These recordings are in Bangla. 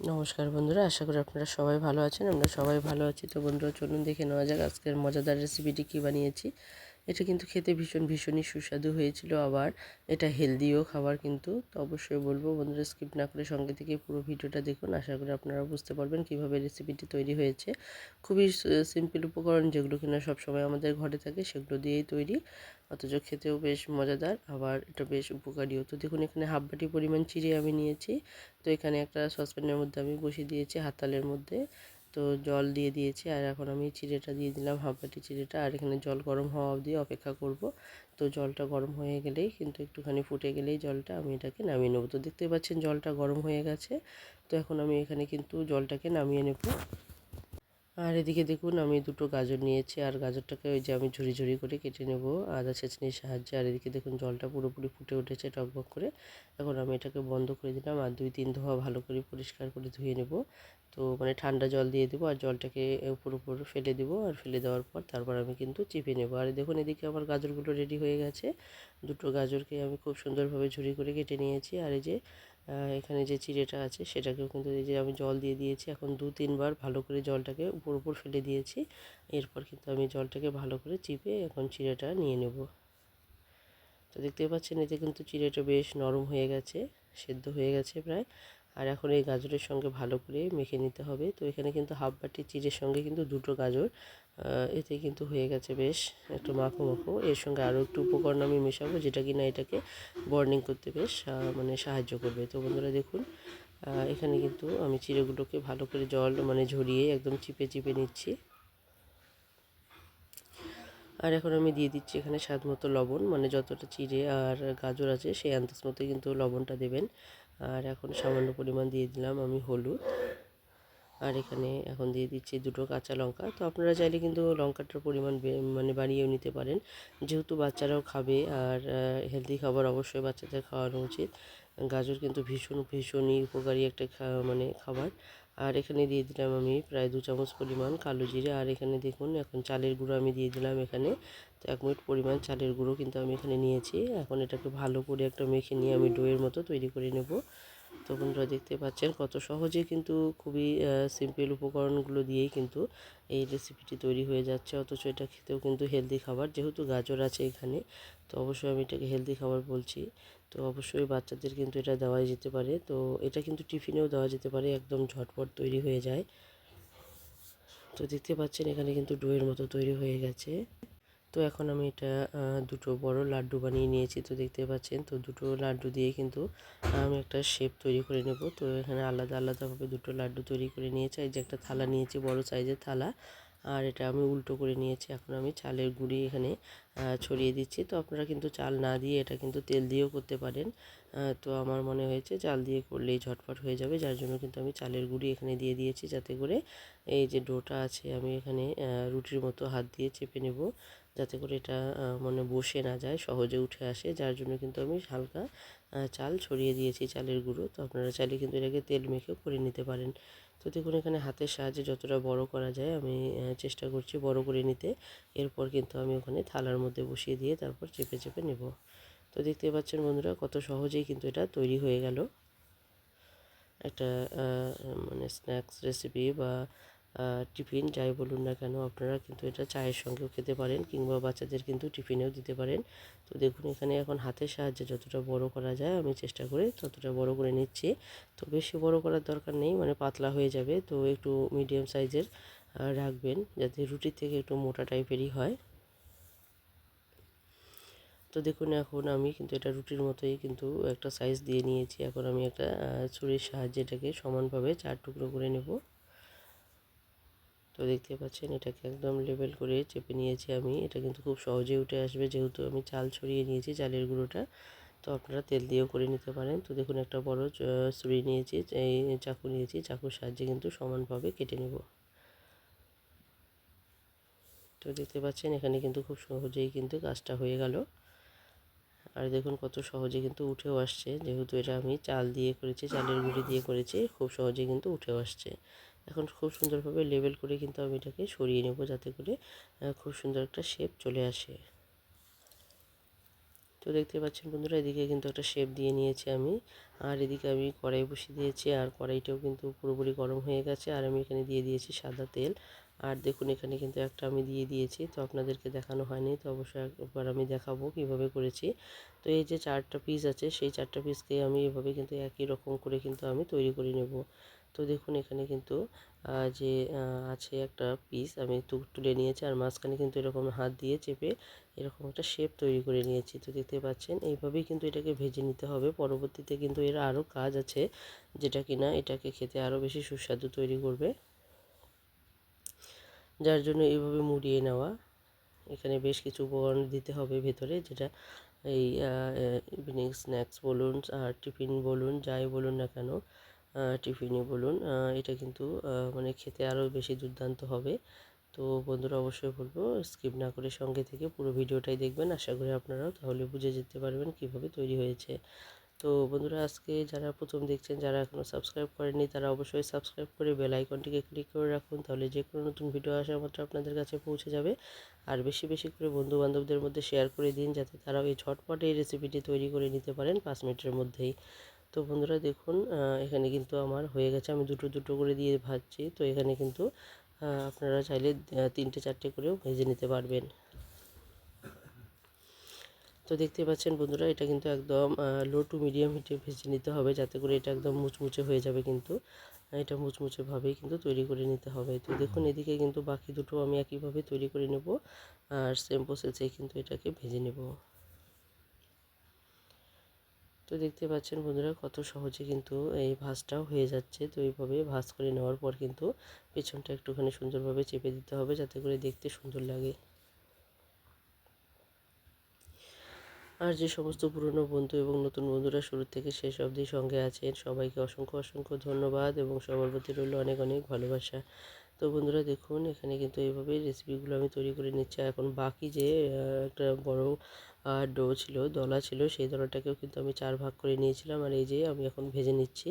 নমস্কার বন্ধুরা, আশা করি আপনারা সবাই ভালো আছেন, আমরা সবাই ভালো আছি। তো বন্ধুরা, চলুন দেখে নেওয়া যাক আজকের মজাদার রেসিপিটি কী বানিয়েছি। এটা কিন্তু খেতে ভীষণ ভীষণই সুস্বাদু হয়েছিল আবার। এটা হেলদিও খাবার কিন্তু, তো অবশ্যই বলব বন্ধুরা স্কিপ না করে সঙ্গে থেকে পুরো ভিডিওটা দেখুন। আশা করি আপনারা বুঝতে পারবেন কীভাবে রেসিপিটি তৈরি হয়েছে। খুবই সিম্পল উপকরণ যেগুলো কিনা সবসময় আমাদের ঘরে থাকে সেগুলো দিয়েই তৈরি। অথচ খেতেও বেশ মজাদার, আবার এটা বেশ উপকারীও। তো দেখুন এখানে হাফ বাটি পরিমাণ চিড়ে আমি নিয়েছি। তো এখানে একটা সসপ্যানের মধ্যে আমি বসিয়ে দিয়েছি হাতালের মধ্যে। তো জল দিয়ে দিয়েছি আর এখন আমি চিড়েটা দিয়ে দিলাম, হাফ চিড়েটা। আর এখানে জল গরম হওয়া অবধি অপেক্ষা করব। তো জলটা গরম হয়ে গেলেই, কিন্তু একটুখানি ফুটে গেলেই জলটা আমি এটাকে নামিয়ে নেব। তো দেখতে পাচ্ছেন জলটা গরম হয়ে গেছে। তো এখন আমি এখানে কিন্তু জলটাকে নামিয়ে নেব। আর এদিকে দেখুন, আমি দুটো গাজর নিয়েছি, আর গাজরটাকে ওই যে আমি ঝুড়ি ঝুড়ি করে কেটে নেব আদা ছেঁচনির সাহায্যে। আর এদিকে দেখুন, জলটা পুরোপুরি ফুটে উঠেছে টকবক করে। এখন আমি এটাকে বন্ধ করে দিলাম, আর দুই তিন ধোয়া ভালো করে পরিষ্কার করে ধুয়ে নেব। তো মানে ঠান্ডা জল দিয়ে দেবো, আর জলটাকে উপর উপর ফেলে দেবো, আর ফেলে দেওয়ার পর তারপর আমি কিন্তু চিপে নেব। আর দেখুন, এদিকে আমার গাজরগুলো রেডি হয়ে গেছে। দুটো গাজরকে আমি খুব সুন্দরভাবে ঝুড়ি করে কেটে নিয়েছি। আর এই যে এখানে যে চিড়েটা আছে সেটাকেও কিন্তু এই যে আমি জল দিয়ে দিয়েছি, এখন দু তিনবার ভালো করে জলটাকে উপর উপর ফেলে দিয়েছি। এরপর কিন্তু আমি জলটাকে ভালো করে চিপে এখন চিড়েটা নিয়ে নেব। তো দেখতে পাচ্ছেন, এতে কিন্তু চিড়েটা বেশ নরম হয়ে গেছে, সেদ্ধ হয়ে গেছে প্রায়। আর এখন এই গাজরের সঙ্গে ভালো করে মেখে নিতে হবে। তো এখানে কিন্তু হাফ বাটি চিড়ের সঙ্গে কিন্তু দুটো গাজর এতে কিন্তু হয়ে গেছে বেশ একটু মাখো মাখো। এর সঙ্গে আরও একটু উপকরণ আমি মেশাবো, যেটা কিনা এটাকে বর্নিং করতে বেশ মানে সাহায্য করবে। তো বন্ধুরা দেখুন এখানে কিন্তু আমি চিড়েগুলোকে ভালো করে জল মানে ঝরিয়ে একদম চিপে চিপে নিচ্ছি। আর এখন আমি দিয়ে দিচ্ছি এখানে স্বাদ মতো লবণ মানে যতটা চিড়ে আর গাজর আছে সেই আন্দাজ মতো কিন্তু লবণটা দেবেন। আর এখন সামান্য পরিমাণ দিয়ে দিলাম আমি হলুদ। আর এখানে এখন দিয়ে দিচ্ছি দুটো কাঁচা লঙ্কা। তো আপনারা চাইলে কিন্তু লঙ্কাটার পরিমাণ মানে বাড়িয়েও নিতে পারেন। যেহেতু বাচ্চারাও খাবে আর হেলদি খাবার অবশ্যই বাচ্চাদের খাওয়ানো উচিত। গাজর কিন্তু ভীষণ, ভীষণই উপকারী একটা মানে খাবার। আর এখানে দিয়ে দিলাম আমি প্রায় দু চামচ পরিমাণ কালো জিরে। আর এখানে দেখুন, এখন চালের গুঁড়ো আমি দিয়ে দিলাম এখানে। তো এক মিনিট পরিমাণ চালের গুঁড়ো কিন্তু আমি এখানে নিয়েছি। এখন এটাকে ভালো করে একটা মেখে নিয়ে আমি ডোয়ের মতো তৈরি করে নেব। তো বন্ধুরা দেখতে পাচ্ছেন কত সহজে কিন্তু খুবই সিম্পল উপকরণগুলো দিয়েই কিন্তু এই রেসিপিটি তৈরি হয়ে যাচ্ছে। অথচ এটা খেতেও কিন্তু হেলদি খাবার। যেহেতু গাজর আছে এখানে, তো অবশ্যই আমি এটাকে হেলদি খাবার বলছি। তো অবশ্যই বাচ্চাদের কিন্তু এটা দেওয়াই যেতে পারে। তো এটা কিন্তু টিফিনেও দেওয়া যেতে পারে, একদম ঝটপট তৈরি হয়ে যায়। তো দেখতে পাচ্ছেন এখানে কিন্তু ডোয়ের মতো তৈরি হয়ে গেছে। তো এখন আমি এটা দুটো বড় লাড্ডু বানিয়ে নিয়েছি, তো দেখতে পাচ্ছেন, তো দুটো লাড্ডু দিয়ে কিন্তু আমি একটা শেপ তৈরি করে নেব। তো এখানে আলাদা আলাদাভাবে দুটো লাড্ডু তৈরি করে নিয়েছি, এই যে একটা থালা নিয়েছি, বড় সাইজের থালা, আর এটা আমি উল্টো করে নিয়েছি, এখন আমি চালের গুঁড়ি এখানে ছড়িয়ে দিচ্ছি। তো আপনারা কিন্তু চাল না দিয়ে এটা কিন্তু তেল দিয়েও করতে পারেন তো আমার মনে হয়েছে চাল দিয়ে করলেই ঝটপট হয়ে যাবে, যার জন্য কিন্তু আমি চালের গুঁড়ি এখানে দিয়ে দিয়েছি, যাতে করে এই যে ডোটা আছে, আমি এখানে রুটির মতো হাত দিয়ে চেপে নেব। যাতে করে এটা মানে বসে না যায়, সহজে উঠে আসে। যার জন্য কিন্তু আমি হালকা চাল ছড়িয়ে দিয়েছি, চালের গুঁড়ো। তো আপনারা চাইলে কিন্তু এটাকে তেল মেখেও করে নিতে পারেন। তো দেখুন, এখানে হাতের সাহায্যে যতটা বড় করা যায়, আমি চেষ্টা করছি বড় করে নিতে। এরপর কিন্তু আমি ওখানে থালার মধ্যে বসিয়ে দিয়ে তারপর চেপে চেপে নেব। তো দেখতে পাচ্ছেন বন্ধুরা, কত সহজেই কিন্তু এটা তৈরি হয়ে গেল। একটা মানে স্ন্যাক্স রেসিপি বা টিফিন যাই বলুন না কেন, আপনারা কিন্তু এটা চায়ের সঙ্গেও খেতে পারেন কিংবা বাচ্চাদের কিন্তু টিফিনেও দিতে পারেন। তো দেখুন, এখানে এখন হাতের সাহায্যে যতটা বড় করা যায়, আমি চেষ্টা করে ততটা বড় করে নিচ্ছি। তো বেশি বড় করার দরকার নেই মানে পাতলা হয়ে যাবে। তো একটু মিডিয়াম সাইজের রাখবেন যাতে রুটির থেকে একটু মোটা টাইপেরই হয়। তো দেখুন, এখন আমি কিন্তু এটা রুটির মতোই কিন্তু একটা সাইজ দিয়ে নিয়েছি। এখন আমি একটা ছুরির সাহায্যে এটাকে সমানভাবে চার টুকরো করে নেব। তো দেখতে পাচ্ছেন, এটাকে একদম লেবেল করে চেপে নিয়েছি আমি। এটা কিন্তু খুব সহজেই উঠে আসবে, যেহেতু আমি চাল ছড়িয়ে নিয়েছি চালের গুঁড়োটা। তো আপনারা তেল দিয়েও করে নিতে পারেন। তো দেখুন, একটা বড় ছুরি নিয়েছি, এই চাকু নিয়েছি, চাকুর সাহায্যে কিন্তু সমানভাবে কেটে নেব। তো দেখতে পাচ্ছেন, এখানে কিন্তু খুব সহজেই কিন্তু কাজটা হয়ে গেল। আর দেখুন, কত সহজে কিন্তু উঠেও আসছে। যেহেতু এটা আমি চাল দিয়ে করেছি, চালের গুঁড়ি দিয়ে করেছি, খুব সহজে কিন্তু উঠেও আসছে। এখন খুব সুন্দরভাবে লেবেল করে কিন্তু আমি এটাকে সরিয়ে নেব যাতে করে খুব সুন্দর একটা শেপ চলে আসে। তো দেখতে পাচ্ছেন বন্ধুরা, এদিকে কিন্তু একটা শেপ দিয়ে নিয়েছি আমি। আর এদিকে আমি কড়াই বসিয়ে দিয়েছি, আর কড়াইটাও কিন্তু পুরোপুরি গরম হয়ে গেছে। আর আমি এখানে দিয়ে দিয়েছি সাদা তেল। আর দেখুন, এখানে কিন্তু একটা আমি দিয়ে দিয়েছি, তো আপনাদেরকে দেখানো হয়নি, তো অবশ্যই একবার আমি দেখাবো কীভাবে করেছি। তো এই যে চারটা পিস আছে, সেই চারটা পিসকে আমি এভাবে কিন্তু একই রকম করে কিন্তু আমি তৈরি করে নেব। তো দেখুন, এখানে কিন্তু যে আছে একটা পিস আমি তুলে নিয়েছি আর মাঝখানে কিন্তু এরকম হাত দিয়ে চেপে এরকম একটা শেপ তৈরি করে নিয়েছি। তো দেখতে পাচ্ছেন, এইভাবেই কিন্তু এটাকে ভেজে নিতে হবে। পরবর্তীতে কিন্তু এর আরও কাজ আছে যেটা কিনা এটাকে খেতে আরও বেশি সুস্বাদু তৈরি করবে। যার জন্য এইভাবে মুড়িয়ে নেওয়া। এখানে বেশ কিছু উপকরণ দিতে হবে ভেতরে, যেটা এই ইভিনিং স্ন্যাক্স বলুন, আর টিফিন বলুন, যাই বলুন না কেন টিফিনই বলুন। এটা কিন্তু মানে খেতে আরও বেশি দুর্দান্ত হবে। তো বন্ধুরা অবশ্যই বলব স্কিপ না করে সঙ্গে থেকে পুরো ভিডিওটাই দেখবেন। আশা করি আপনারাও তাহলে বুঝে যেতে পারবেন কীভাবে তৈরি হয়েছে। তো বন্ধুরা, আজকে যারা প্রথম দেখছেন, যারা এখনও সাবস্ক্রাইব করেননি, তারা অবশ্যই সাবস্ক্রাইব করে বেল আইকনটিকে ক্লিক করে রাখুন। তাহলে যে কোনো নতুন ভিডিও আসা মাত্র আপনাদের কাছে পৌঁছে যাবে। আর বেশি বেশি করে বন্ধু বান্ধবদের মধ্যে শেয়ার করে দিন, যাতে তারাও এই ঝটপট এই রেসিপিটি তৈরি করে নিতে পারেন পাঁচ মিনিটের মধ্যেই। তো বন্ধুরা দেখুন এখানে কিন্তু আমার হয়ে গেছে। আমি দুটো দুটো করে দিয়ে ভাজছি। তো এখানে কিন্তু আপনারা চাইলে তিনটে, চারটে করেও ভেজে নিতে পারবেন। তো দেখতে পাচ্ছেন বন্ধুরা, এটা কিন্তু একদম লো টু মিডিয়াম হিটে ভেজে নিতে হবে। যাতে করে এটা একদম মুচমুচে হয়ে যাবে কিন্তু। এটা মুচমুচেভাবেই কিন্তু তৈরি করে নিতে হবে। তো দেখুন, এদিকে কিন্তু বাকি দুটো আমি একইভাবে তৈরি করে নেব। আর সেম প্রসেসে কিন্তু এটাকে ভেজে নেব। তো দেখতে পাচ্ছেন বন্ধুরা, কত সহজে কিন্তু এই ভাঁজটাও হয়ে যাচ্ছে। তো এইভাবে ভাঁজ করে নেওয়ার পর কিন্তু পেছনটা একটুখানি সুন্দরভাবে চেপে দিতে হবে যাতে করে দেখতে সুন্দর লাগে। আর যে সমস্ত পুরনো বন্ধু এবং নতুন বন্ধুরা শুরু থেকে শেষ অবধি সঙ্গে আছেন, সবাইকে অসংখ্য অসংখ্য ধন্যবাদ এবং সবার প্রতি রইল অনেক অনেক ভালোবাসা। তো বন্ধুরা দেখুন, এখানে কিন্তু এইভাবেই রেসিপিগুলো আমি তৈরি করে নিচ্ছি। এখন বাকি যে একটা বড় ডো ছিল, দলা ছিল, সেই দলাটাকেও কিন্তু আমি চার ভাগ করে নিয়েছিলাম। আর এই যে আমি এখন ভেজে নিচ্ছি।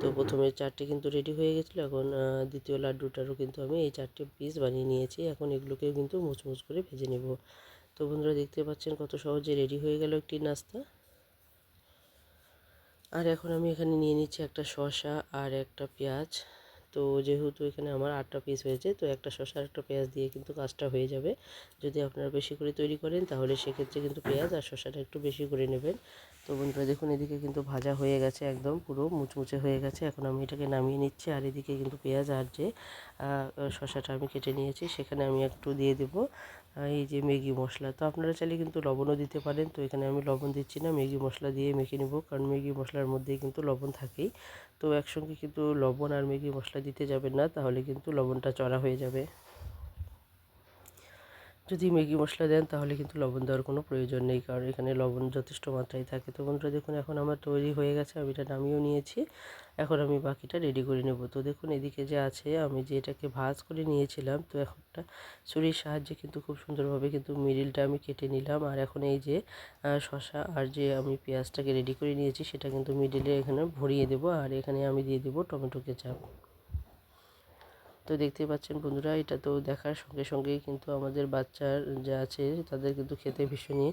তো প্রথমে চারটে কিন্তু রেডি হয়ে গেছিল। এখন দ্বিতীয় লাড্ডুটারও কিন্তু আমি এই চারটে পিস বানিয়ে নিয়েছি। এখন এগুলোকেও কিন্তু মুচমুচ করে ভেজে নেব। তো বন্ধুরা দেখতে পাচ্ছেন কত সহজে রেডি হয়ে গেল একটি নাস্তা। আর এখন আমি এখানে নিয়ে নিচ্ছি একটা শসা আর একটা পেঁয়াজ। তো যেহেতু এখানে আমার আটটা পিস হয়েছে, তো একটা শসা একটা পেঁয়াজ দিয়ে কিন্তু কাজটা হয়ে যাবে। যদি আপনারা বেশি করে তৈরি করেন, তাহলে সেক্ষেত্রে কিন্তু পেঁয়াজ আর শসাটা একটু বেশি করে নেবেন। তো বন্ধুরা, দেখুন, এদিকে কিন্তু ভাজা হয়ে গেছে একদম, পুরো মুচমুচে হয়ে গেছে। এখন আমি এটাকে নামিয়ে নিচ্ছি, আর এদিকে কিন্তু পেঁয়াজ আর যে শসাটা আমি কেটে নিয়েছি, সেখানে আমি একটু দিয়ে দেবো। এই যে ম্যাগি মশলা। তো আপনারা চাইলে কিন্তু লবণও দিতে পারেন। তো এখানে আমি লবণ দিচ্ছি না, ম্যাগি মশলা দিয়ে মেখে নেব, কারণ ম্যাগি মশলার মধ্যেই কিন্তু লবণ থাকেই। তো একসঙ্গে কিন্তু লবণ আর ম্যাগি মশলা দিতে যাবেন না, তাহলে কিন্তু লবণটা চড়া হয়ে যাবে। যদি ম্যাগি মশলা দেন, তাহলে কিন্তু লবণ দেওয়ার কোনো প্রয়োজন নেই। কারণ এখানে লবণ যথেষ্ট মাত্রায় থাকে। তো বন্ধুরা, দেখুন, এখন আমার তৈরি হয়ে গেছে। আমি এটা নামিয়েও নিয়েছি। এখন আমি বাকিটা রেডি করে নেব। তো দেখুন, এদিকে যে আছে, আমি যে এটাকে ভাজ করে নিয়েছিলাম, তো এখনটা ছুরির সাহায্যে কিন্তু খুব সুন্দরভাবে কিন্তু মিডিলটা আমি কেটে নিলাম। আর এখন এই যে শশা আর যে আমি পেঁয়াজটাকে রেডি করে নিয়েছি, সেটা কিন্তু মিডিলে এখানে ভরিয়ে দেবো। আর এখানে আমি দিয়ে দেবো টমেটো কেচাপ। তো দেখতে পাচ্ছেন বন্ধুরা, এটা তো দেখার সঙ্গে সঙ্গেই কিন্তু আমাদের বাচ্চার যা আছে তাদের কিন্তু খেতে ভীষণই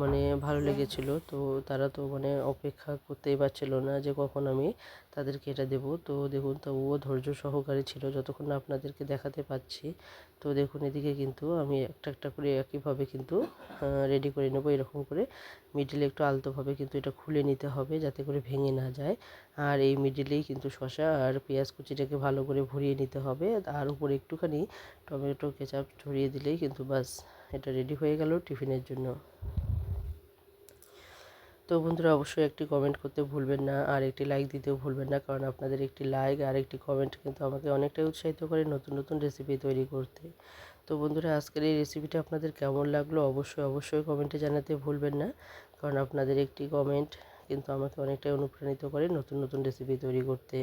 মানে ভালো লেগেছিল। তো তারা তো মানে অপেক্ষা করতেই পারছিল না যে কখন আমি তাদেরকে এটা দেব। তো দেখুন, তো ও ধৈর্য সহকারে ছিল, যতক্ষণ না আপনাদেরকে দেখাতে পাচ্ছি। তো দেখুন, এদিকে কিন্তু আমি একটা একটা করে একইভাবে কিন্তু রেডি করে নেব। এরকম করে মিডিলে একটু আলতোভাবে কিন্তু এটা খুলে নিতে হবে যাতে করে ভেঙে না যায়। আর এই মিডিলেই কিন্তু শশা আর পেঁয়াজ কুচিটাকে ভালো করে ভরিয়ে নিতে হবে। আর উপরে একটুখানি টমেটো কেচাপ ছড়িয়ে দিলেই কিন্তু বাস। এটা রেডি হয়ে গেল টিফিনের জন্য। তো বন্ধুরা, অবশ্যই একটি কমেন্ট করতে ভুলবেন না আর একটি লাইক দিতেও ভুলবেন না, কারণ আপনাদের একটি লাইক আর একটি কমেন্ট কিন্তু আমাকে অনেকটাই উৎসাহিত করে নতুন নতুন রেসিপি তৈরি করতে। তো বন্ধুরা, আজকের এই রেসিপিটা আপনাদের কেমন লাগল অবশ্যই অবশ্যই কমেন্টে জানাতে ভুলবেন না, কারণ আপনাদের একটি কমেন্ট কিন্তু আমাকে অনেকটাই অনুপ্রাণিত করে নতুন নতুন রেসিপি তৈরি করতে।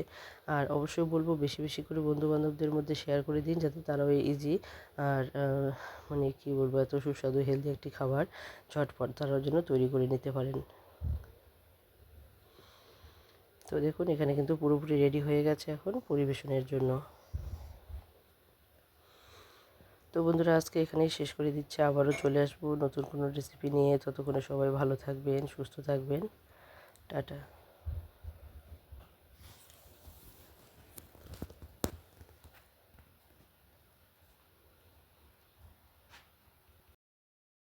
আর অবশ্যই বলব বেশি বেশি করে বন্ধুবান্ধবদের মধ্যে শেয়ার করে দিন যাতে তারাও ইজি আর মানে কি বলব, এত সুস্বাদু হেলদি একটি খাবার ঝটপট তারার জন্য তৈরি করে নিতে পারেন। তো দেখুন, এখানে কিন্তু পুরোপুরি রেডি হয়ে গেছে এখন পরিবেশনের জন্য। তো বন্ধুরা, আজকে এখানেই শেষ করে দিচ্ছি। আবারও চলে আসব নতুন কোনো রেসিপি নিয়ে। ততক্ষণে সবাই ভালো থাকবেন, সুস্থ থাকবেন। টাটা।